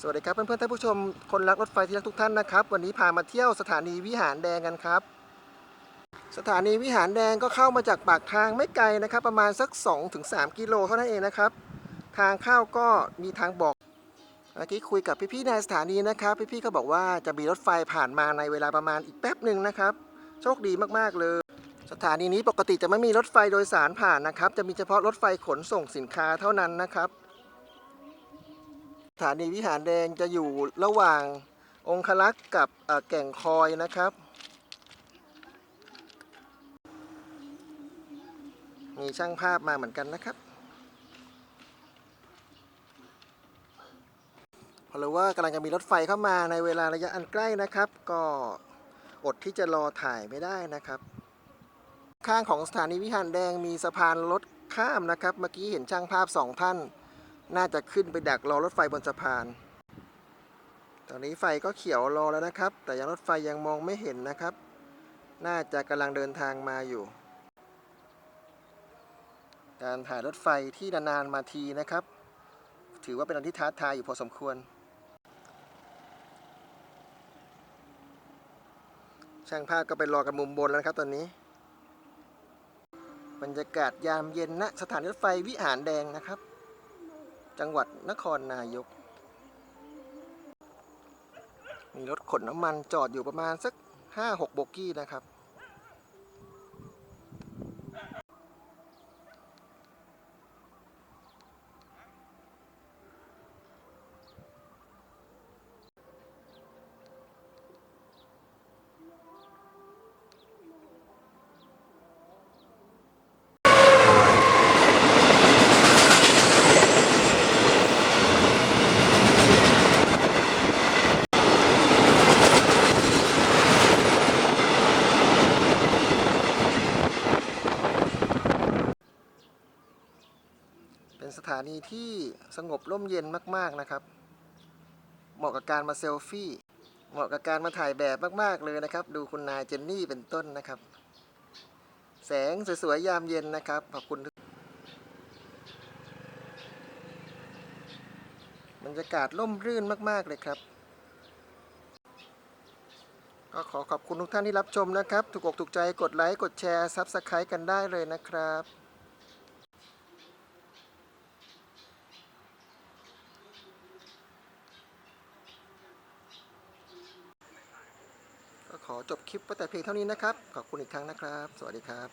สวัสดีครับเพื่อนๆท่านผู้ชมคนรักรถไฟที่รักทุกท่านนะครับ วันนี้พามาเที่ยวสถานีวิหารแดงกันครับ สถานีวิหารแดงก็เข้ามาจากปากทางไม่ไกลนะครับ ประมาณสัก 2-3 กิโลเท่านั้นเองนะครับ ทางเข้าก็มีทางบอกเมื่อกี้คุยกับพี่ๆในสถานีนะครับ พี่ๆก็บอกว่าจะมีรถไฟผ่านมาในเวลาประมาณอีกแป๊บหนึ่งนะครับ โชคดีมากๆเลย สถานีนี้ปกติจะไม่มีรถไฟโดยสารผ่านนะครับ จะมีเฉพาะรถไฟขนส่งสินค้าเท่านั้นนะครับ สถานีวิหารแดงจะอยู่ระหว่างองคลักษ์กับแก่งคอยนะครับ มีช่างภาพมาเหมือนกันนะครับเพราะรู้ว่ากำลังจะมีรถไฟเข้ามาในเวลาระยะอันใกล้นะครับ ก็อดที่จะรอถ่ายไม่ได้นะครับ ข้างของสถานีวิหารแดงมีสะพานรถข้ามนะครับ เมื่อกี้เห็นช่างภาพสองท่าน น่าจะขึ้นไปดักรอรถไฟบนสะพาน ตอนนี้ไฟก็เขียวรอแล้วนะครับ แต่ยังรถไฟยังมองไม่เห็นนะครับ น่าจะกำลังเดินทางมาอยู่ การถ่ายรถไฟที่นานๆมาทีนะครับ ถือว่าเป็นอะไรที่ท้าทายอยู่พอสมควร ช่างภาพก็ไปรอกันมุมบนแล้วนะครับตอนนี้ บรรยากาศยามเย็นณสถานีรถไฟวิหารแดงนะครับ จังหวัดนครนายก มีรถขนน้ำมันจอดอยู่ประมาณสัก 5-6 โบกี้นะครับ เป็นสถานีที่สงบร่มเย็นมาก ๆนะครับ เหมาะกับการมาเซลฟี่ เหมาะกับการมาถ่ายแบบมาก ๆ เลยนะครับ ดูคุณนายเจนนี่เป็นต้นนะครับ แสงสวยๆยามเย็นนะครับ ขอบคุณทุกบรรยากาศร่มรื่นมาก ๆ เลยครับก็ขอขอบคุณทุกท่านที่รับชมนะครับ ถูกอกถูกใจกดไลค์ กดแชร์ซับสไครต์กันได้เลยนะครับ ขอจบคลิปไว้แต่เพียงเท่านี้นะครับ ขอบคุณอีกครั้งนะครับ สวัสดีครับ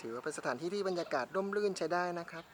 ถือว่าเป็นสถานที่ที่บรรยากาศร่มรื่นใช้ได้นะครับ